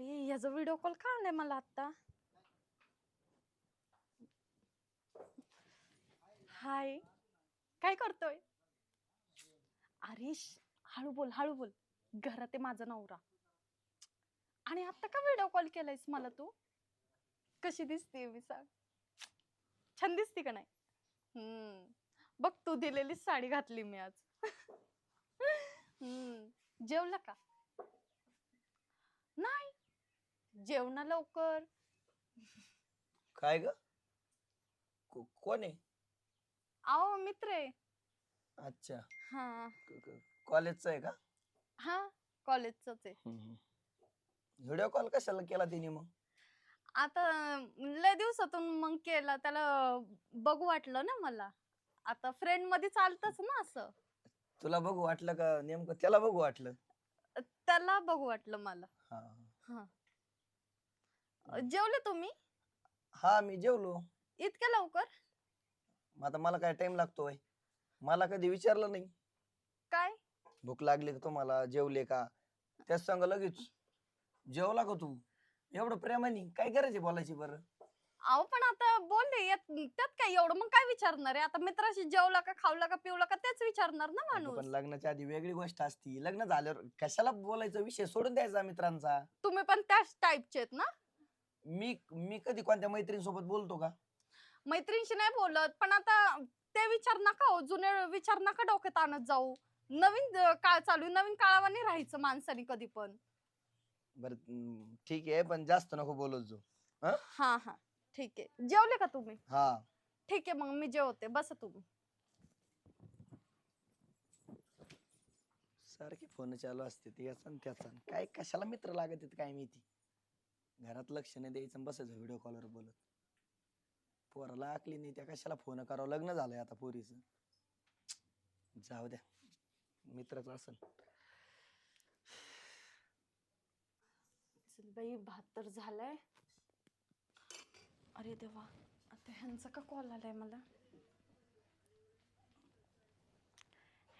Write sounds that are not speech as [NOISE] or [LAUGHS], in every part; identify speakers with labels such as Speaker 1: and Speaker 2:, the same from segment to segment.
Speaker 1: अरे याचा video call का आलाय मला आता हाय काय करतोय? अरे श- हळू बोल हळू बोल. घरात आहे माझा नवरा. आणि आता का व्हिडिओ कॉल केलायस मला तू? कशी दिसते मी सांग. छान दिसते का नाही? हम्म. बघ तू दिलेली साडी घातली मी आज. [LAUGHS] हम्म. जेवला का? नाही. जेवणा लवकर.
Speaker 2: काय ग? को- कोण आहे?
Speaker 1: आओ मित्र आहे.
Speaker 2: अच्छा.
Speaker 1: हा.
Speaker 2: कॉलेजचा आहे का?
Speaker 1: हा कॉलेजच आहे.
Speaker 2: व्हिडिओ कॉल कशाला केला तिने मग?
Speaker 1: आता लय दिवसातून मग केला. त्याला बघू वाटलं ना मला. आता फ्रेंडमध्ये चालतच ना असं.
Speaker 2: तुला बघू वाटलं का? नेमकं त्याला बघू वाटलं?
Speaker 1: त्याला बघू वाटलं मला.
Speaker 2: हा.
Speaker 1: जेवले तुम्ही?
Speaker 2: हा मी जेवलो.
Speaker 1: इतक्या लवकर?
Speaker 2: मग आता मला काय टाइम लागतोय? मला कधी विचारलं नाही.
Speaker 1: काय?
Speaker 2: भूक लागली का तुम्हाला? जेवले का? त्याच सांग लगेच. जेवला का तू? एवढं प्रेमाने? काय करायचे बोलायची बरं?
Speaker 1: अहो पण आता बोलले यात त्यात काय एवढं? मग काय विचारणार आहे? आता मित्राशी जेवला का खावला का पिवला का तेच विचारणार ना
Speaker 2: अगं,
Speaker 1: माणूस.
Speaker 2: पण लग्नाच्या आधी वेगळी गोष्ट असती. लग्न झाल्यावर कशाला बोलायचा? विषय सोडून द्यायचा मित्रांचा.
Speaker 1: तुम्ही पण त्याच टाईपचे आहेत ना?
Speaker 2: मी मी कधी कोणत्या मैत्रिणीसोबत बोलतो का?
Speaker 1: मैत्रिणीशी नाही बोलत पण आता ते विचार नका हो जुने विचार नका डोक्यात आणत जाऊ. नवीन अं, काळ चालू आहे, नवीन काळावानी राहायचं माणसाने कधी पण.
Speaker 2: बरं ठीक आहे पण जास्त नको बोलत जो
Speaker 1: हा? हा ठीक आहे. जेवले का तुम्ही?
Speaker 2: हा.
Speaker 1: ठीक आहे मग मी जेवते. बसा तुम्ही.
Speaker 2: सारखे फोन चालू असते याचा आणि त्याचा काय कशाला मित्र लागत आहेत काय माहिती? घरात लक्ष नाही द्यायचं आणि बसायचं व्हिडिओ कॉलवर बोलत. पोराला आकली नाही त्या कशाला फोन करावं? लग्न झालंय आता पोरीचं. जाऊ द्या. मित्रच असेल
Speaker 1: चल बाई भात तर झालाय. अरे देवा आता ह्यांचा का कॉल आलाय मला?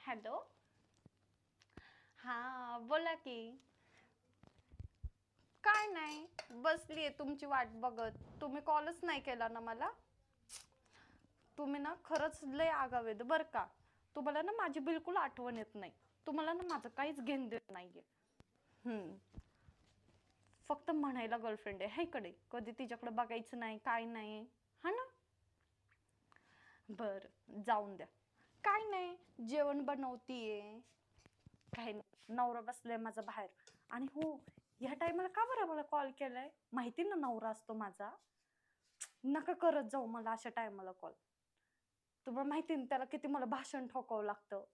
Speaker 1: हॅलो हा बोला की. बसलीये तुमची वाट बघत. तुम्ही कॉलच नाही केला ना मला? तुम्ही ना खरंच लय आगावेत बर का. तुम्हाला ना माझी बिलकुल आठवण येत नाही. तुम्हाला ना माझं काहीच घेण देत नाहीये. हम्म. फक्त म्हणायला गर्लफ्रेंड आहे. हायकडे कधी तिच्याकडे बघायचं नाही काय नाही. हा ना? बर जाऊन द्या. काय नाही जेवण बनवतीये. काय नाही नवरा बसलाय माझा बाहेर. आणि हो ह्या टायमाला का बरं मला कॉल केलाय? माहिती ना नवरा असतो माझा. नका करत जाऊ मला अशा टायमाला कॉल. तुम्हाला माहिती ना त्याला किती मला भाषण ठोकावं लागतं.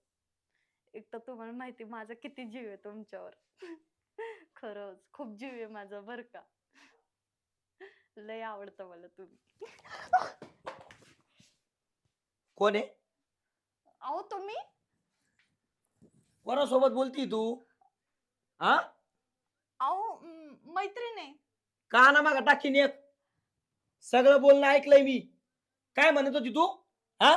Speaker 1: एक तर तुम्हाला माहिती माझा किती जीव आहे तुमच्यावर. [LAUGHS] खरंच खूप जीव आहे माझा बर का. लय आवडतं मला तुम्ही.
Speaker 2: कोण आहे?
Speaker 1: अहो तुम्ही?
Speaker 2: कोणासोबत बोलती तू? हा?
Speaker 1: अहो म, मैत्रीण आहे.
Speaker 2: का ना मागा टाकीन एक. सगळं बोलणं ऐकलंय मी. काय म्हणत होती तू? हा?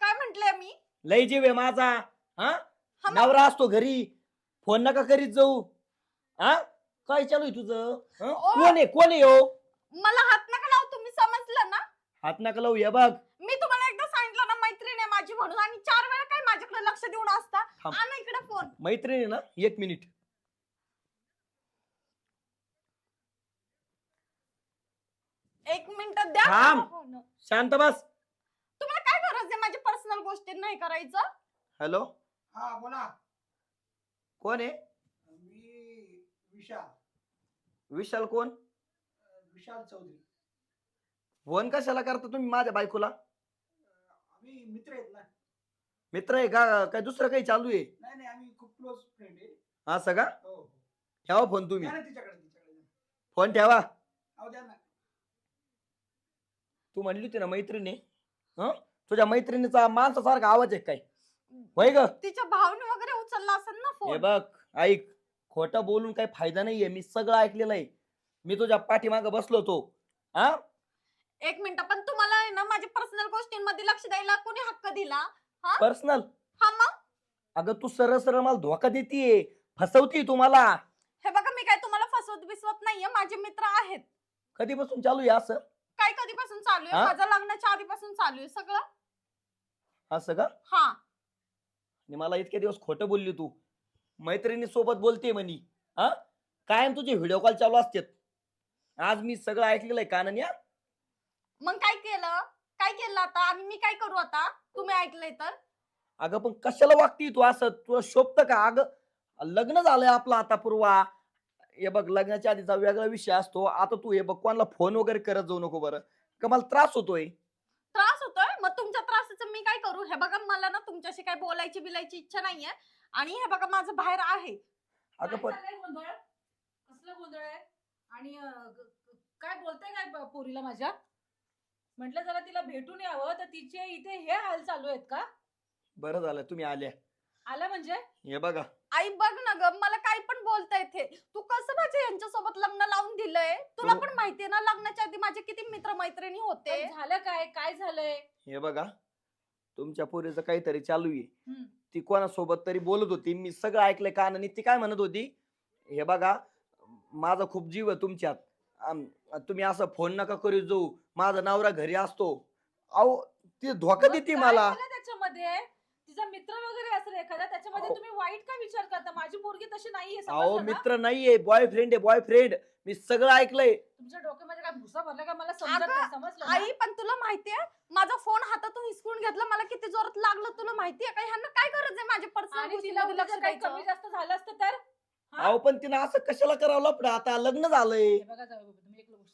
Speaker 1: काय म्हंटले मी?
Speaker 2: लय जीव आहे माझा. हा?
Speaker 1: हा मग-
Speaker 2: नवरा असतो घरी. फोन नका करीत जाऊ. हा? काय चालू आहे तुझं? हं?
Speaker 1: ओ.
Speaker 2: कोण आहे? कोण आहे हो?
Speaker 1: मला हात नका लावू तुम्ही समजलं ना?
Speaker 2: हात नका लावू हे बघ.
Speaker 1: मी तुम्हाला एकदा सांगितलं ना मैत्रीण आहे माझी म्हणून. आणि चार वेळा काय माझ्याकडे लक्ष देऊन असता?
Speaker 2: थांब.
Speaker 1: आणा इकडे फोन.
Speaker 2: मैत्रीण ना? एक मिनिट.
Speaker 1: एक मिनिट द्या.
Speaker 2: थांब.
Speaker 1: मला phone.
Speaker 2: शांत बस.
Speaker 1: तुम्हाला काय गरज आहे? माझ्या पर्सनल गोष्टी नाही करायचं.
Speaker 2: हॅलो
Speaker 3: हा बोला.
Speaker 2: कोण आहे?
Speaker 3: मी विशाल.
Speaker 2: विशाल कोण?
Speaker 3: अं, विशाल चौधरी.
Speaker 2: फोन कशाला करता तुम्ही माझ्या बायकोला?
Speaker 3: अं, आम्ही मित्र आहेत ना.
Speaker 2: मित्र आहे का? काय दुसरं काही चालू आहे?
Speaker 3: नाही नाही आम्ही खूप क्लोज फ्रेंड आहे.
Speaker 2: असं का?
Speaker 3: हो हो.
Speaker 2: ठेवा फोन तुम्ही.
Speaker 3: द्या ना तिच्याकडे तिच्याकडे द्या.
Speaker 2: फोन ठेवा.
Speaker 3: अहो द्या ना.
Speaker 2: तू म्हणली होती ना मैत्रिणी? हं? तुझ्या मैत्रिणीचा माणसासारखा आवाज आहे काय? होय ग?
Speaker 1: तिच्या भावने वगैरे उचलला असेल ना
Speaker 2: हे
Speaker 1: फोन
Speaker 2: बघ ऐक. खोटं बोलून काही फायदा नाहीये. मी सगळं ऐकलेलं आहे. मी तुझ्या पाठीमाग बसलो तो हा?
Speaker 1: एक मिनिट पण तुम्हाला आहे ना माझ्या पर्सनल गोष्टींमध्ये लक्ष द्यायला कोणी हक्क दिला?
Speaker 2: पर्सनल
Speaker 1: हा मग?
Speaker 2: अगं तू सरळ सरळ मला धोका देतीये. फसवतीये तू मला.
Speaker 1: हे बघा मी काय तुम्हाला फसवत बिसवत नाहीये. माझे मित्र आहेत.
Speaker 2: कधीपासून चालू आहे असं?
Speaker 1: चालू आहे.
Speaker 2: हा?
Speaker 1: माझं लग्नाच्या आधीपासून चालू आहे सगळं.
Speaker 2: असं का?
Speaker 1: हा.
Speaker 2: आणि मला इतके दिवस खोटं बोलली तू. मैत्रिणी सोबत बोलते म्हणी. हा? कायम तुझे व्हिडिओ कॉल चालू असतात. आज मी सगळं ऐकलेलं आहे कानन्या
Speaker 1: मग काय केलं? काय केलं आता? आणि मी काय करू आता? तुम्ही ऐकलंय तर?
Speaker 2: अगं पण कशाला वागती तू असं? तुला शोभत का? अगं लग्न झालंय आपलं आता पूर्वा. हे बघ लग्नाच्या आधीचा वेगळा विषय असतो. आता तू हे बघ कोणाला फोन वगैरे करत जाऊ नको बरं. का मला त्रास होतोय?
Speaker 1: त्रास होतोय? मग तुमच्या त्रासाचं मी काय करू? हे बघा मला ना तुमच्याशी काय बोलायची बिलायची इच्छा नाहीये. आणि हे बघा माझं बाहेर आहे.
Speaker 2: अगं
Speaker 4: काय
Speaker 2: पण
Speaker 4: चाललंय गोंधळ? कसलं गोंधळ आहे? आणि अं, ग- ग- काय बोलते काय प- पोरीला माझ्या? म्हटलं जरा तिला भेटून यावं तर तिचे इथे हे हाल चालू आहेत का?
Speaker 2: बरं झालं तुम्ही आल्या.
Speaker 4: आला म्हणजे?
Speaker 2: हे बघा.
Speaker 1: आई बघ ना ग मला काय पण बोलता येते तू कसं माझ्या यांच्यासोबत लग्न लावून दिलंय? तुला
Speaker 2: तो-
Speaker 1: पण माहितीये ना लग्नाच्या आधी माझे किती मित्र मैत्रिणी होते.
Speaker 4: पण झालं काय? काय झालंय?
Speaker 2: हे बघा तुमच्या पोरीचं काहीतरी चालू आहे.
Speaker 4: हम्म.
Speaker 2: ती कोणासोबत तरी बोलत होती. मी सगळं ऐकलंय कानाने. ती काय म्हणत होती? हे बघा माझा खूप जीव आहे तुमच्यात. आम- तुम्ही असं फोन नका करू जाऊ. माझा नवरा घरी असतो. अहो ती धोका
Speaker 4: मग
Speaker 2: देते
Speaker 4: काय
Speaker 2: मला.
Speaker 4: झालं त्याच्यामध्ये? तिचा मित्र वगैरे असेल एखादा त्याच्यामध्ये
Speaker 2: अहो.
Speaker 4: तुम्ही वाईट का विचार करता? माझी पोरगी तशी नाहीये
Speaker 2: अहो
Speaker 4: समजलं ना?
Speaker 2: मित्र नाहीये बॉयफ्रेंड आहे बॉयफ्रेंड मी सगळं ऐकलंय.
Speaker 4: तुमच्या डोक्यामध्ये काय भुसा भरला का? मला समजत
Speaker 1: अगं,
Speaker 4: नाही समजलं ना?
Speaker 1: आई पण तुला माहितीये माझा फोन हातातून हिसकून घेतला मला किती जोरात लागलं तुला माहितीये का? ह्यांना काय गरज आहे माझ्या
Speaker 4: आणि
Speaker 1: पर्सनल
Speaker 4: तिला उद्या
Speaker 1: लक्ष
Speaker 4: जर काही
Speaker 1: द्यायचं?
Speaker 4: कमी जास्त झालं असतं तर? हा?
Speaker 2: अहो पण तिनं असं कशाला करावं? लपडं आता लग्न झालंय.
Speaker 4: हे बघा जाऊ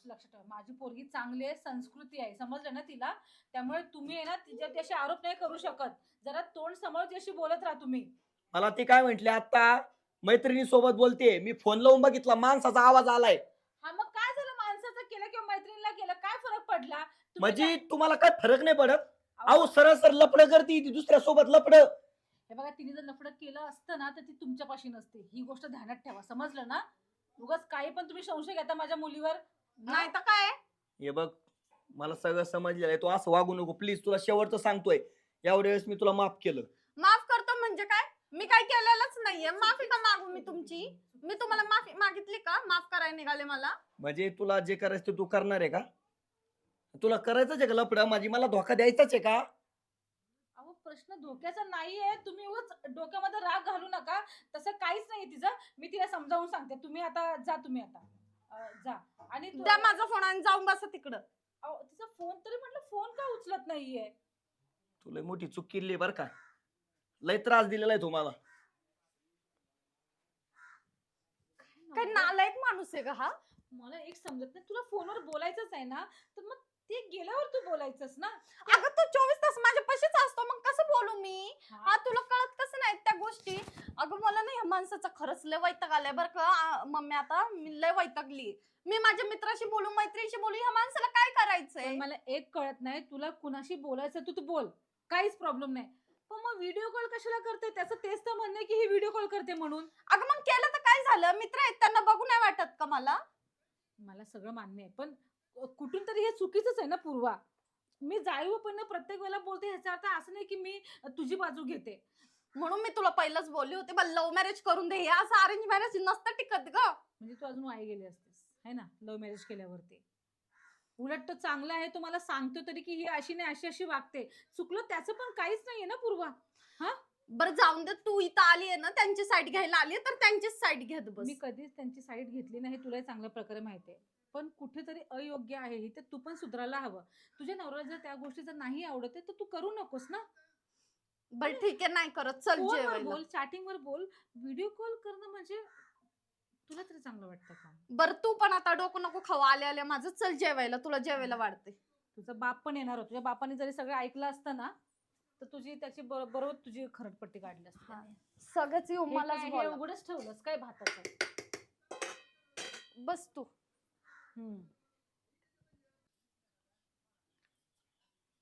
Speaker 4: गोष्ट लक्षात ठेवा. माझी पोरगी चांगली आहे संस्कृती आहे. समजलं ना तिला? त्यामुळे तुम्ही आहे ना तिच्यात असे आरोप नाही करू शकत. जरा तोंड समोर तिच्याशी बोलत राहा तुम्ही.
Speaker 2: मला ती काय म्हंटली? आता मैत्रिणी सोबत बोलते. मी फोन लावून बघितला माणसाचा आवाज आलाय.
Speaker 4: हा मग काय झालं? माणसाचं केलं किंवा मैत्रिणीला केलं? काय फरक पडला? तुम्ही
Speaker 2: म्हणजे तुम्हाला काय फरक नाही पडत?
Speaker 4: अहो,
Speaker 2: अहो सरळ सर लपड करते ती दुसऱ्या सोबत लपड
Speaker 4: हे बघा तिने जर लफडं केलं असतं ना तर ती तुमच्यापाशी नसते. ही गोष्ट ध्यानात ठेवा. समजलं ना? उगाच काही पण तुम्ही संशय घेता माझ्या मुलीवर.
Speaker 1: नाही तर काय?
Speaker 2: हे बघ मला सगळं समजलेलं आहे. तू असं वागू नको प्लीज तुला शेवटचं सांगतोय. एवढ्या वेळेस मी तुला माफ केलं.
Speaker 1: माफ करतो म्हणजे काय? मी काय केलेलंच नाहीये. माफी का मागू मी तुमची? मी तुम्हाला माफी मागितली का? माफ करायला निघाले मला?
Speaker 2: म्हणजे तुला जे करायचं ते तू करणार आहे का? तुला करायचंच आहे का लपड माझी मला धोका द्यायचाच आहे का?
Speaker 4: अहो प्रश्न धोक्याचा नाहीये. तुम्ही उगाच डोक्यामध्ये राग घालू नका. तसं काहीच नाही तिचं. मी तिला समजावून सांगते. तुम्ही आता जा तुम्ही आता. अं, जा. आणि तू-
Speaker 1: द्या माझा फोन आणि जाऊन बसा तिकडं.
Speaker 4: अहो, तिचा फोन तरी म्हटलं फोन का उचलत नाहीये?
Speaker 2: तुला मोठी चूक केली बर का. लय त्रास दिलेला आहे तुम्हाला
Speaker 1: काय नालायक माणूस आहे का हा?
Speaker 4: मला एक समजत नाही. तुला फोनवर बोलायचंच आहे ना तर मग ते गेल्यावर तू बोलायचंस ना?
Speaker 1: अगं तू चोवीस तास माझ्या पशीच असतो मग कसं बोलू मी? हा. तुला कळत कसं नाही त्या गोष्टी? अगं मला नाही ह्या माणसाचा खरंच लय वैताग आलाय बरं का. आ, मम्मी आता मी लय वैतागली. मी माझ्या मित्राशी बोलू मैत्रिणीशी बोलू ह्या माणसाला काय
Speaker 4: पण
Speaker 1: करायचंय
Speaker 4: मला एक कळत नाही तुला कुणाशी बोलायचं तू तू बोल. काहीच प्रॉब्लेम नाही. पण मग व्हिडिओ कॉल कशाला करते? त्याचं तेच तर म्हणणं आहे की ही व्हिडिओ कॉल करते म्हणून.
Speaker 1: अगं मग केलं तर काय झालं? मित्र आहेत त्यांना बघू नाही वाटत का मला?
Speaker 4: मला सगळं मान्य आहे. पण कुठून तरी हे चुकीचंच आहे ना पूर्वा. मी जाईव पण ना प्रत्येक वेळेला बोलते ह्याचा अर्थ असं नाही की मी तुझी बाजू घेते.
Speaker 1: म्हणून मी तुला पहिलंच बोलली होती मला लव्ह मॅरेज करून दे हे असं अरेंज मॅरेज नसतं टिकत ग.
Speaker 4: म्हणजे तू अजून आई गेली असतेस है ना लव्ह मॅरेज केल्यावरती. उलट तो चांगला आहे तो मला सांगतो तरी की ही अशी नाही अशी अशी वागते. चुकलं त्याचं पण काहीच नाहीये ना पूर्वा
Speaker 1: बरं जाऊन दे तू इथं आली आहे ना त्यांची साईड घ्यायला आली तर त्यांचीच साईड घेत बस.
Speaker 4: मी कधीच त्यांची साईड घेतली नाही हे तुला चांगल्या प्रकारे माहिती आहे. पण कुठेतरी अयोग्य आहे हे तर तू पण सुधारायला हवं. तुझ्या नवऱ्याला जर त्या गोष्टी जर नाही आवडत आहे, तर तू करू नकोस ना.
Speaker 1: बरं ठीक आहे नाही करत. चल
Speaker 4: फोनवर
Speaker 1: जेवायला.
Speaker 4: बोल चॅटिंग वर बोल. व्हिडिओ कॉल करणं म्हणजे तुला तरी चांगलं वाटतं का?
Speaker 1: बरं तू पण आता डोकं नको खाऊ. आले आले माझं चल जेवायला. तुला जेवायला वाढते
Speaker 4: तुझा बाप पण येणार होता. तुझ्या बापाने जरी सगळं ऐकलं असतं ना तर तुझी त्याची बरो- बरोबर तुझी खरडपट्टी काढली असती
Speaker 1: हा.
Speaker 4: त्याने.
Speaker 1: सगळंच येऊ
Speaker 4: हे
Speaker 1: मलाच
Speaker 4: काय, हे
Speaker 1: बोला.
Speaker 4: उघडच ठेवलंस काय भाताचं?
Speaker 1: बस तू.
Speaker 4: हम्म.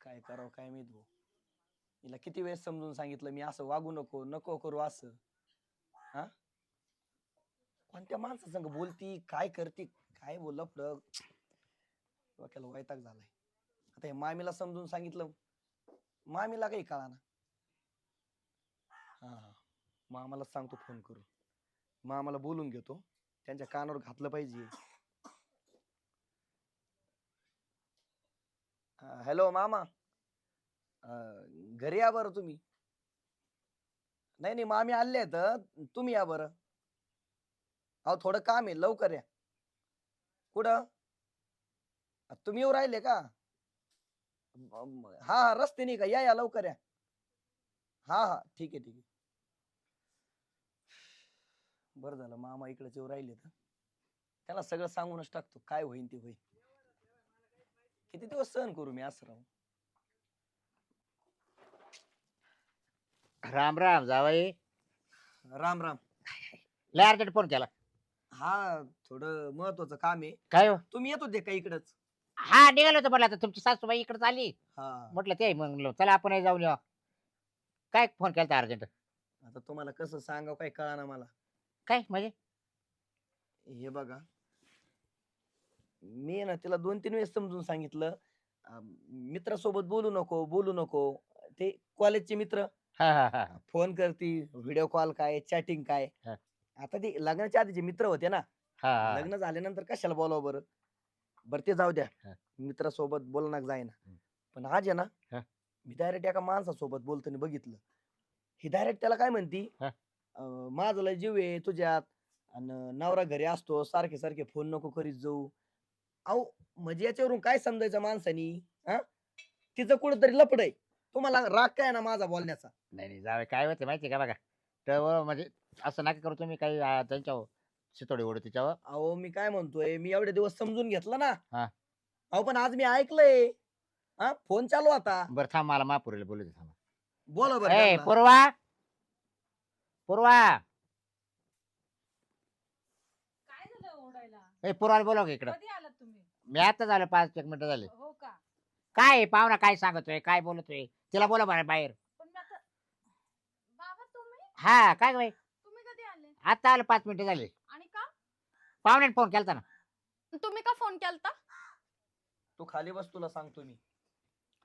Speaker 2: काय करावं काय माहीत भाऊ. हिला किती वेळेस समजून सांगितलं मी असं वागू नको नको करू असं. हा? कोणत्या माणसासंग बोलती काय करते काय बोललं पुढं डोक्याला वैताग झालाय. आता हे मामीला समजून सांगितलं. मामीला काही कळाना. हा हा. मामाला सांगतो फोन करून. मामाला बोलून घेतो. त्यांच्या कानावर घातलं पाहिजे. हॅलो मामा. अं, घरी या बरं तुम्ही. नाही नाही मामी आले आहेत तुम्ही या बरं. अहो थोडं काम आहे लवकर या. कुठं? अ, तुम्ही येऊ राहिले का? म- म- हा हा नाही का? या या लवकर या. हा हा ठीक आहे ठीक आहे. बरं झालं मामा इकडेच येऊ राहिले तर त्याला सगळं सांगूनच टाकतो काय होईन ते होईन. किती दिवस सहन करू मी असं राहून
Speaker 5: राम राम जावाई.
Speaker 2: राम राम.
Speaker 5: लय अर्जंट फोन केला.
Speaker 2: हा थोडं महत्वाचं काम आहे.
Speaker 5: काय हो?
Speaker 2: तुम्ही येत होते का इकडच?
Speaker 5: हा निघालो होतो म्हटलं आता तुमची सासूबाई इकडे आली.
Speaker 2: हा.
Speaker 5: म्हटलं ते मग म्हणलं, चला आपण जाऊन येऊ. काय फोन केला अर्जंट?
Speaker 2: आता तुम्हाला कसं सांगावं काय कळना मला.
Speaker 5: काय म्हणजे?
Speaker 2: हे बघा. मी ना तिला दोन तीन वेळेस समजून सांगितलं. अं, मित्रासोबत बोलू नको बोलू नको. ते कॉलेजचे मित्र.
Speaker 5: हा हा हा.
Speaker 2: फोन करती व्हिडिओ कॉल काय चॅटिंग काय.
Speaker 5: हा.
Speaker 2: आता ते लग्नाच्या आधीचे मित्र होते ना.
Speaker 5: हा हा.
Speaker 2: लग्न झाल्यानंतर कशाला बोलावं बरं? बरं ते जाऊ द्या. मित्रासोबत बोलणार
Speaker 5: हम्म.
Speaker 2: पण आज आहे ना. मी डायरेक्ट एका माणसासोबत बोलताना बघितलं. ही डायरेक्ट त्याला काय म्हणती?
Speaker 5: हा.
Speaker 2: अं, माझं लय जीव आहे तुझ्यात. आणि नवरा घरी असतो सारखे सारखे फोन नको करीत जाऊ. अहो म्हणजे याच्यावरून काय समजायचं माणसानी हा? तिचं कुठंतरी लपड आहे. तुम्हाला राग काय ना माझा बोलण्याचा?
Speaker 5: नाही नाही जावे काय होते माहिती का बघा? तर म्हणजे असं नका करू तुम्ही काही आ, त्यांच्यावर शितोडी ओढू तिच्यावर.
Speaker 2: अहो मी काय म्हणतोय मी एवढे दिवस समजून घेतलं ना.
Speaker 5: हा.
Speaker 2: अहो पण आज मी ऐकलंय. हा फोन चालू आता
Speaker 5: बरं थांब मला महापुरीला बोलू दे थांबा.
Speaker 2: बोला बरं
Speaker 5: ए
Speaker 2: त्यांना.
Speaker 5: पूर्वा! पूर्वा!
Speaker 4: काय झालं ओरडायला?
Speaker 5: ए पूर्वाला बोलाव का इकडं?
Speaker 4: कधी
Speaker 5: मी आता झालं पाच एक मिनिटं झाले.
Speaker 4: हो का?
Speaker 5: काय आहे, पाहुणा काय सांगतोय? काय बोलतोय? तिला बोला बाहेर बाहेर.
Speaker 4: पण मी आता
Speaker 1: बाबा तुम्ही?
Speaker 5: हा काय बाई?
Speaker 1: तुम्ही कधी आले?
Speaker 5: आता आलं पाच मिनिटं झाले.
Speaker 1: आणि का?
Speaker 5: पाहुण्याने फोन केलता ना.
Speaker 1: तुम्ही का फोन केलता?
Speaker 2: तू खाली बस तुला सांगतो मी.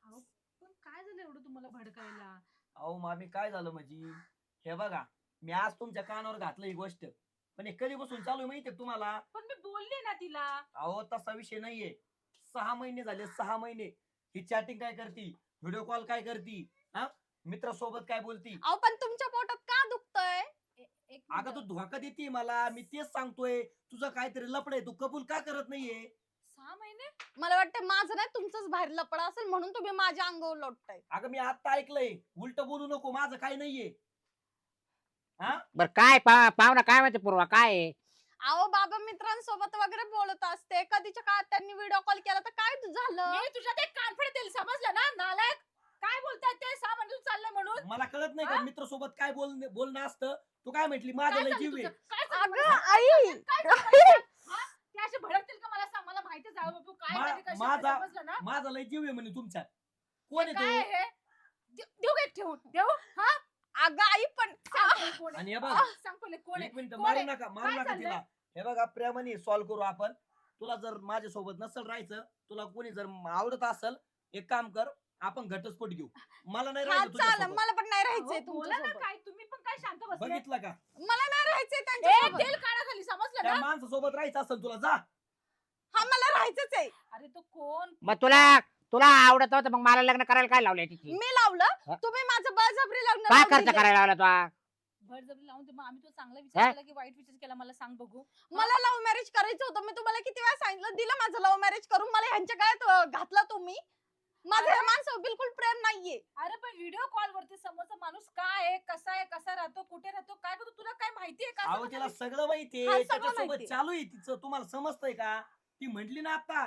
Speaker 4: अहो, पण काय झालं एवढं तुम्हाला भडकायला?
Speaker 2: अहो मामी काय झालं म्हणजे? हे बघा मी आज तुमच्या कानावर घातलं ही गोष्ट. पण हे कधीपासून चालू आहे माहितीये तुम्हाला?
Speaker 4: पण मी बोलले ना तिला.
Speaker 2: अहो तसा विषय नाहीये. सहा महिने झाले सहा महिने. ही चॅटिंग काय करती? व्हिडिओ कॉल काय करती? हा? मित्रासोबत काय बोलती?
Speaker 1: अहो पण तुमच्या पोटात का दुखतंय?
Speaker 4: एक
Speaker 2: अगं तू. धोका देते मला. मी तेच सांगतोय. तुझं काहीतरी लपड आहे. तू कबूल का करत नाहीये?
Speaker 4: सहा महिने?
Speaker 1: मला वाटतं माझं नाही तुमचंच बाहेर लपडा असेल म्हणून तुम्ही माझ्या अंगावर लोटताय.
Speaker 2: अगं मी आता ऐकलंय. उलट बोलू नको. माझं काही नाहीये.
Speaker 5: बरं काय पा पाहुणा काय म्हणते पूर्वा काय आहे?
Speaker 1: अहो बाबा मित्रांसोबत वगैरे बोलत असते. कधीच्या काळात त्यांनी व्हिडिओ कॉल केला तर काय झालं?
Speaker 4: मी तुझ्यात एक कानफड देईल समजलं ना? नालायक काय बोलताय ते? सहा महिने चाललंय म्हणून.
Speaker 2: मला कळत नाही का
Speaker 4: हा?
Speaker 2: मित्रासोबत काय बोल बोलणं असतं? तू काय म्हटली? माझं
Speaker 4: काय
Speaker 2: लय
Speaker 4: चाललंय
Speaker 2: जीव आहे.
Speaker 4: तुझं? काय चाललंय
Speaker 1: अगं. आई!
Speaker 4: काय चाललंय? हा? ते असे भडकतील का मला सांग? मला माहिती जावं तू काय
Speaker 2: मा-
Speaker 4: कधी कशी
Speaker 2: माझा-
Speaker 4: समजलं ना?
Speaker 2: माझा लय जीव आहे म्हणे तुमच्या कोण
Speaker 4: काय
Speaker 2: आहे?
Speaker 4: हे दे- देऊ का एक ठेवून देऊ? हा?
Speaker 1: अगं आई पण?
Speaker 2: आणि हे बघ
Speaker 4: आ, सांग पहिले कोण आहे?
Speaker 2: एक मिनिट
Speaker 4: कोण
Speaker 2: मारू
Speaker 4: आहे?
Speaker 2: नका मारू
Speaker 4: काय
Speaker 2: नका
Speaker 4: चाललंय?
Speaker 2: तिला. हे बघा प्रेमाने सॉल्व्ह करू आपण. तुला जर माझ्यासोबत नसेल राहायचं तुला कोणी जर आवडत असेल एक काम कर आपण घटस्फोट घेऊ. मला नाही
Speaker 1: हा
Speaker 2: राहायचं तुझ्यासोबत.
Speaker 1: मला पण नाही
Speaker 4: अहो,
Speaker 1: राहायचंय
Speaker 4: बोला ना
Speaker 1: तुमच्यासोबत.
Speaker 4: काय तुम्ही पण काय शांत बसले?
Speaker 2: बघितलं का?
Speaker 1: मला नाही राहायचंय
Speaker 4: एक
Speaker 1: त्यांच्यासोबत.
Speaker 4: तेल काढा खाली समजलं
Speaker 2: त्या
Speaker 4: ना?
Speaker 2: माणसासोबत राहायचं असेल तुला जा.
Speaker 1: हा मला राहायचंच आहे.
Speaker 4: अरे तो कोण?
Speaker 5: मग तुला तुला आवडत होतं मग मला लग्न करायला काय लावलंय तिची
Speaker 1: मी
Speaker 5: हा?
Speaker 1: लावलं तुम्ही माझं बळजबरी लग्न
Speaker 5: काय
Speaker 1: लावून
Speaker 5: खर्च. करायला लावला तुला
Speaker 4: बळजबरी लावून दे. मग आम्ही तो चांगला विचार केला की वाईट विचार केला? मला सांग बघू.
Speaker 1: मला लव्ह मॅरेज करायचं होतं. मी तुम्हाला किती वेळा सांगितलं? दिलं माझं लव्ह मॅरेज करून. मला ह्यांच्या गळ्यात अं, घातला तुम्ही? माझं
Speaker 4: अरे.
Speaker 1: या माणसावर बिलकुल प्रेम नाहीये.
Speaker 4: अरे पण व्हिडिओ कॉल वरती समोरचा माणूस काय आहे? कसा आहे? कसा राहतो? कुठे राहतो? काय करतो? तुला काय माहिती आहे का?
Speaker 2: अहो तिला सगळं माहितीये.
Speaker 1: हा, सगळं
Speaker 2: त्याच्यासोबत
Speaker 1: माहितीये.
Speaker 2: चालू आहे तिचं. तुम्हाला समजतंय का? ती म्हंटली ना आता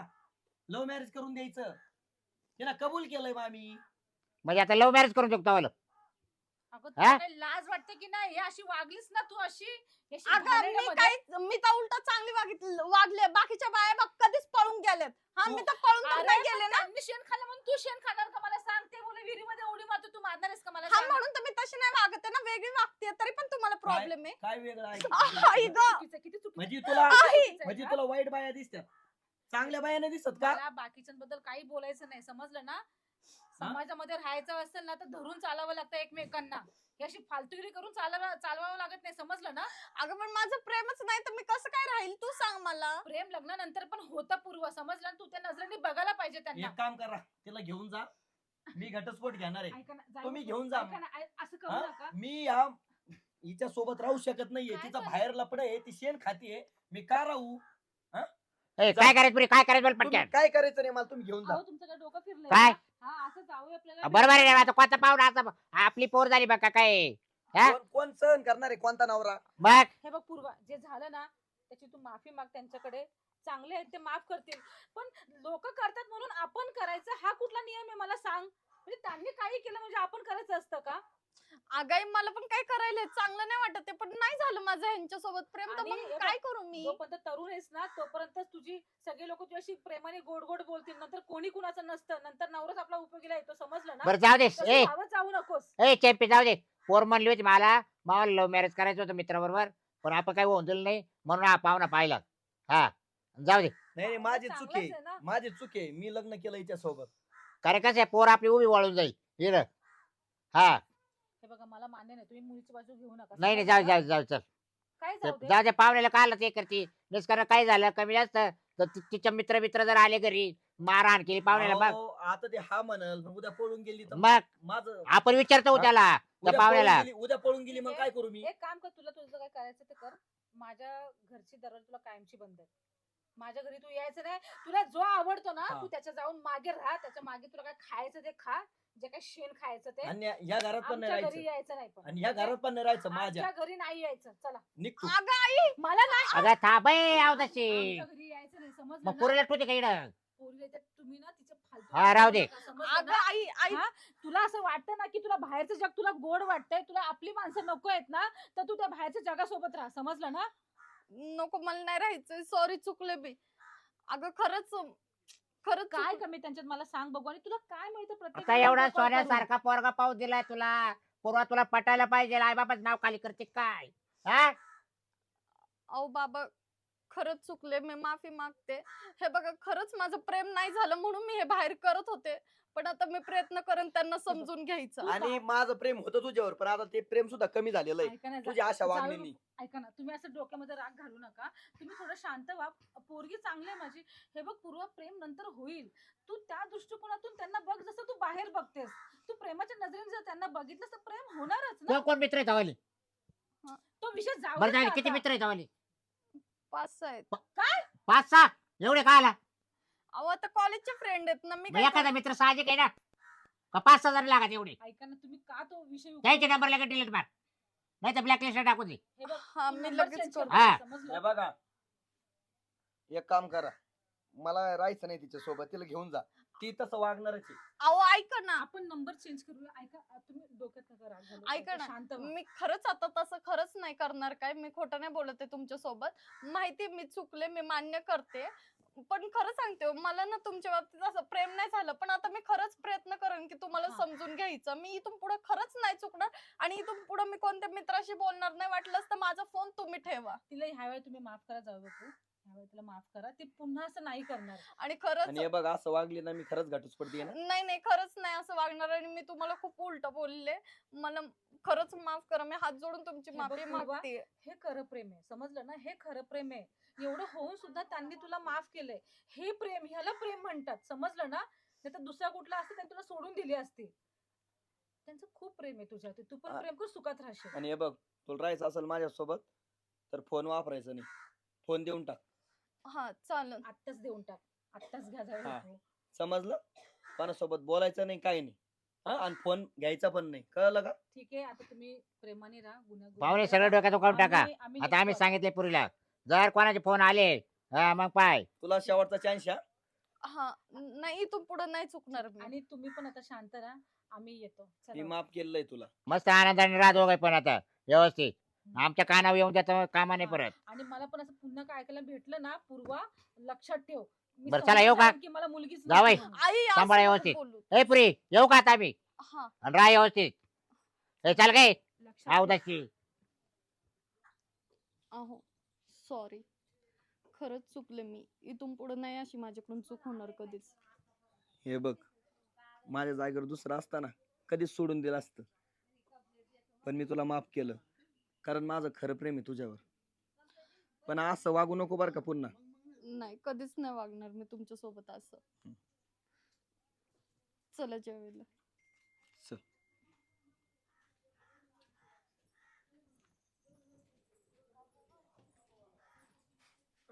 Speaker 2: लव्ह मॅरेज करून द्यायचं. तिला कबूल केलंय मामी
Speaker 5: म्हणजे आता लव्ह मॅरेज करून शकतो मला
Speaker 4: अगं
Speaker 5: हा?
Speaker 4: काही लाज वाटते की नाही? हे अशी वागलीस ना तू अशी? हे अशी
Speaker 1: अगं मी. काय मी तर उलट चांगली वागितलं वागले. बाकीच्या बाया बघ कधीच पळून गेल्यात हा मी तर पळून तर
Speaker 4: अरे
Speaker 1: नाही
Speaker 4: पण
Speaker 1: गेले ना.
Speaker 4: त्यांनी शेण खाल्लं म्हणून तू शेण खाणार का? मला सांग ते बोले विहिरीमध्ये उडी मारतो तू मारणार आहेस का मला
Speaker 1: हा
Speaker 4: सांग?
Speaker 1: म्हणून तर मी तशी नाही वागत आहे ना. वेगळी वागते तरी पण तुम्हाला प्रॉब्लेम आहे.
Speaker 2: काय वेगळं आहे? [LAUGHS]
Speaker 1: आई ग.
Speaker 4: चुकीचं, किती चुकीचं.
Speaker 2: म्हणजे तुला
Speaker 1: आई.
Speaker 2: म्हणजे? तुला वाईट बाया दिसतात. चांगल्या बाया नाही दिसत का?
Speaker 4: मला बाकीच्यांबद्दल काही बोलायचं नाही. समजलं ना? समाजामध्ये राहायचं असेल ना तर धरून चालावं लागतं एकमेकांना. ही अशी फालतुगिरी करून चालवा चालवावं लागत नाही. समजलं ना?
Speaker 1: अगं पण माझं प्रेमच नाही तर मी कसं काय राहील? तू सांग मला.
Speaker 4: प्रेम लग्नानंतर पण होतं पूर्व. समजलं ना? तू त्या नजरेने बघायला पाहिजे त्यांना.
Speaker 2: एक काम करा. तिला घेऊन जा. मी घटस्फोट घेणार आहे.
Speaker 4: ऐका ना, जाऊ
Speaker 2: तुम्ही. घेऊन जा.
Speaker 4: ऐका ना, ऐ- असं करू
Speaker 2: हा?
Speaker 4: नका.
Speaker 2: मी या हिच्या सोबत राहू शकत नाहीये.
Speaker 4: काय
Speaker 2: तिचा? बाहेर लपड आहे ती शेण खातीये. मी का राहू?
Speaker 5: ए, काय करायचं पुरी? काय करायचं
Speaker 2: तुम्ही
Speaker 5: पटकन.
Speaker 2: काय करायचं नाही मला तुम्ही घेऊन जा.
Speaker 4: अहो, तुमचं काय डोकं फिरलंय?
Speaker 5: काय?
Speaker 4: का? हा असं जाऊ आपल्याला.
Speaker 5: बरोबर आहे रे, आता कोणता पाहुणा आता आपली पोर झाली बघा काय. हा?
Speaker 2: कोण- कोण सहन करणार आहे? कोणता नवरा?
Speaker 5: बघ.
Speaker 4: हे बघ पूर्वा जे झालं ना त्याची तू माफी माग त्यांच्याकडे. चांगले आहेत ते माफ करतील. पण लोक करतात म्हणून आपण करायचं हा कुठला नियम आहे मला सांग. म्हणजे त्यांनी काही केलं म्हणजे आपण करायचं असतं का?
Speaker 1: अगाई मला पण काय करायला चांगलं नाही वाटत ते पण नाही झालं माझं ह्यांच्यासोबत प्रेम तर
Speaker 4: आणि
Speaker 1: मग
Speaker 4: हे
Speaker 1: काय करू मी?
Speaker 4: जोपर्यंत तरुण आहेस ना तोपर्यंत तुझी सगळे लोक तुझ्याशी प्रेमाने गोड गोड बोलतील. नंतर कोणी कुणाचं नसतं. नंतर नवराच आपला उपयोगीला येतो समजलं ना?
Speaker 5: बरं जाऊ दे.
Speaker 4: तसं जाऊ नकोस.
Speaker 5: ए चॅम्पी जाऊ दे. पोर म्हणली होती मला मला लव्ह मॅरेज करायचं होतं मित्राबरोबर पण आपण काही होऊन दिलं नाही म्हणून हा पाहुणा पाहिला. हा जाऊ दे.
Speaker 2: नाही नाही माझी
Speaker 4: चांगलंच
Speaker 2: चूक आहे.
Speaker 4: आहे ना.
Speaker 2: माझी चूक आहे. मी लग्न केलं हिच्या सोबत
Speaker 5: कारण कसं आहे पोर आपली उभी वळून जाईल. हिरं हा.
Speaker 4: हे बघा मला मान्य नाही तुम्ही मुलीची बाजू घेऊ नका.
Speaker 5: नाही नाही जाऊ जाऊ जाऊ चल.
Speaker 4: काय जाऊ दे?
Speaker 5: जाऊ दे पाहुण्याला काल ते करते. निष्कारण काय झालं? कमी जास्त. तर ति- तिच्या मित्र मित्र जर आले घरी मारहाण केली पाहुण्याला बघ.
Speaker 2: अहो, आता ते हा म्हणल पण उद्या पळून गेली तर
Speaker 5: मग
Speaker 2: माझं
Speaker 5: आपण विचारतो
Speaker 2: हा?
Speaker 5: त्याला त्या
Speaker 2: उद्या
Speaker 5: पाहुण्याला.
Speaker 2: पळून गेली उद्या पळून गेली मग काय करू मी?
Speaker 4: एक काम कर तुला तुझं काय करायचं ते कर. माझ्या घरची दरवाजा तुला कायमची बंद आहे. माझ्या घरी तू यायचं नाही. तुला जो आवडतो ना
Speaker 2: हा.
Speaker 4: तू त्याच्या जाऊन मागे राहा. त्याच्यामागे तुला काय खायचं ते खा. जे काय शेण खायचं ते.
Speaker 2: आणि या घरात पण नाही
Speaker 4: आमच्या घरी
Speaker 2: राहायचं.
Speaker 4: यायचं नाही पण.
Speaker 2: आणि या घरात पण नाही राहायचं माझ्या.
Speaker 4: आमच्या घरी नाही यायचं. चला.
Speaker 2: निघतो
Speaker 1: अगं आई!
Speaker 4: मला नाही
Speaker 5: अगं थांब आव तशी
Speaker 4: आमच्या घरी यायचं नाही समजलं
Speaker 5: मग
Speaker 4: ना?
Speaker 5: पुरीला ठेवते का इकडं?
Speaker 4: पोरीला इथे तुम्ही ना तिचे फालतू
Speaker 5: हा, राहू दे.
Speaker 4: नका, समजलं
Speaker 1: अगं
Speaker 4: ना?
Speaker 1: आई आई.
Speaker 4: हा? तुला असं वाटतं ना की तुला बाहेरचं जग तुला गोड वाटतंय? तुला आपली माणसं नको आहेत ना? तर तू त्या बाहेरच्या जगासोबत राहा समजलं ना?
Speaker 1: नको मला नाही राहायचं सॉरी चुकले मी. अगं खरंच खरंच
Speaker 4: काय
Speaker 1: चुकलं.
Speaker 4: कमी त्यांच्यात? मला सांग बघू. आणि तुला काय मिळतं प्रत्येक
Speaker 5: आता
Speaker 4: वेळेला
Speaker 5: एवढा
Speaker 4: डोकं करून?
Speaker 5: सोन्यासारखा पोरगा पाऊस दिलाय तुला. पूर्वा तुला पटायला पाहिजे. आई बाबाच नाव खाली करते. काय? हा?
Speaker 1: अहो बाबा खरंच चुकले मी माफी मागते. हे बघा खरंच माझं प्रेम नाही झालं म्हणून मी हे बाहेर करत होते. पण आता मी प्रयत्न करेन त्यांना समजून घ्यायचं. [LAUGHS]
Speaker 2: आणि माझं प्रेम होतं तुझ्यावर पण आता ते प्रेम सुद्धा कमी झालेलं आहे.
Speaker 4: ऐका ना, जा-
Speaker 2: तुझी आशा
Speaker 4: नको. ऐका ना तुम्ही असं डोक्यामध्ये राग घालू नका. तुम्ही थोडं शांत व्हा. पोरगी चांगली आहे माझी. हे बघ पूर्व प्रेम नंतर होईल. तू त्या दृष्टिकोनातून त्यांना बघ जसं तू बाहेर बघतेस. तू प्रेमाच्या नजरेने जर त्यांना बघितलं तर प्रेम होणारच ना.
Speaker 5: कोण कोण मित्र आहे
Speaker 4: तो विषय जाऊ
Speaker 5: बरं
Speaker 4: दे
Speaker 5: किती
Speaker 4: आता.
Speaker 5: मित्र आहे
Speaker 1: पाच सहा आहेत
Speaker 5: पाच सहा एवढे का आला?
Speaker 1: अहो आता कॉलेजचे फ्रेंड आहेत ना मी
Speaker 5: मग
Speaker 1: काय
Speaker 5: एखादा मित्र साहजिक आहे ना? का पाच सहा जण लागत एवढे?
Speaker 4: ऐका ना तुम्ही का तो विषय
Speaker 5: त्याचे नंबर लगेच डिलीट मार. नाही तर ब्लॅकलिस्ट टाकू दे.
Speaker 4: हे बघ,
Speaker 1: हा मी
Speaker 4: number
Speaker 1: लगेच
Speaker 4: change
Speaker 1: करतो
Speaker 4: कर,
Speaker 5: हा.
Speaker 4: समजलं?
Speaker 2: हे बघा. एक काम करा. मला राहायचं नाही तिच्या सोबत तिला घेऊन जा. ती तसं वागणारच आहे.
Speaker 1: अहो ऐका ना.
Speaker 4: आपण नंबर चेंज करूया ऐका आ, तुम्ही डोक्यात नका राग. घालू.
Speaker 1: ऐका ना,
Speaker 4: शांत व्हा.
Speaker 1: मी खरंच आता तसं खरंच नाही करणार काय. मी खोटं नाही बोलत आहे तुमच्यासोबत माहिती मी चुकले मी मान्य करते. पण खरं सांगते हो, मला ना तुमच्या बाबतीत असं प्रेम नाही झालं. पण आता मी खरंच प्रयत्न करेन की तुम्हाला
Speaker 4: हा.
Speaker 1: समजून घ्यायचं. मी इथून पुढे खरंच नाही चुकणार आणि इथून पुढे मी कोणत्या मित्राशी बोलणार नाही वाटलंच तर माझा फोन तुम्ही ठेवा.
Speaker 4: तिला ह्या वेळी तुम्ही माफ करा जाऊ बघू ह्या वेळी तिला माफ करा ती पुन्हा असं नाही करणार.
Speaker 1: आणि खरंच
Speaker 2: आणि हे बघा असं वागली ना मी खरंच घटस्फोट ना?
Speaker 1: नाही नाही खरंच नाही असं वागणार आणि मी तुम्हाला खूप उलट बोलले. मला खरंच माफ करा मी हात जोडून तुमची
Speaker 4: हे बघ
Speaker 1: माफी
Speaker 4: पूर्वा,
Speaker 1: मागते
Speaker 4: हे खरं प्रेम आहे. समजलं ना? हे खरं प्रेम आहे. एवढं होऊन सुद्धा त्यांनी तुला माफ केलंय. हे प्रेम ह्याला प्रेम म्हणतात. समजलं ना? नाही तर दुसरा कुठला असतं त्यांनी तुला सोडून दिली असती. त्यांचं खूप प्रेम आहे तुझ्यावरती. तू पण. प्रेम कर सुखात राहशील.
Speaker 2: आणि हे बघ तुला राहायचं असेल माझ्यासोबत तर फोन वापरायचा नाही. फोन देऊन टाक.
Speaker 1: हा चालेल.
Speaker 4: आत्ताच देऊन टाक. आत्ताच घ्या जाऊ
Speaker 2: हा.
Speaker 4: नको.
Speaker 2: समजलं? कोणासोबत बोलायचं नाही काही नाही. हा आणि फोन घ्यायचा पण नाही. कळलं का?
Speaker 4: ठीक आहे आता तुम्ही प्रेमाने राहा गुन्हा
Speaker 5: पाहुणे सगळं डोक्यात उकाळून टाका.
Speaker 4: आम्ही
Speaker 5: आता आम्ही. सांगितले पुरीला. जर कोणाचे फोन आले हा मग पाय.
Speaker 2: तुला शेवटचा चान्स हा?
Speaker 1: हा नाही इथून पुढे नाही चुकणार मी.
Speaker 4: आणि तुम्ही पण आता शांत राहा. आम्ही येतो.
Speaker 2: मी
Speaker 4: चला
Speaker 2: माफ केलंय तुला.
Speaker 5: मस्त आनंदाने राहत दोघे पण आता. व्यवस्थित. आमच्या कानावर येऊन जात कामा नाही परत
Speaker 4: आणि मला पण असं पुन्हा काय ऐकायला भेटलं ना पूर्वा लक्षात ठेव. मी
Speaker 5: बरं,
Speaker 4: समजून
Speaker 5: चला, येऊ का?
Speaker 4: की मला मुलगीच नको
Speaker 5: जावई.
Speaker 4: म्हणून.
Speaker 1: आई असं
Speaker 5: सांभाळा
Speaker 1: नका
Speaker 5: व्यवस्थित.
Speaker 1: बोलू.
Speaker 5: ए पुरी येऊ का आता आम्ही?
Speaker 1: हा.
Speaker 5: आणि राह व्यवस्थित. ए चाल काय
Speaker 4: लक्षात ठेव.
Speaker 1: अहो सॉरी खरंच चुकले मी. इथून पुढे नाही अशी माझ्याकडून चूक होणार कधीच.
Speaker 2: हे बघ माझ्या जागेवर दुसरं असताना कधीच सोडून दिलं असतं. पण मी तुला माफ केलं. कारण माझं खरं प्रेम आहे तुझ्यावर. पण असं वागू नको बरं का पुन्हा.
Speaker 1: नाही कधीच नाही वागणार मी तुमच्यासोबत असं चला जेवायला.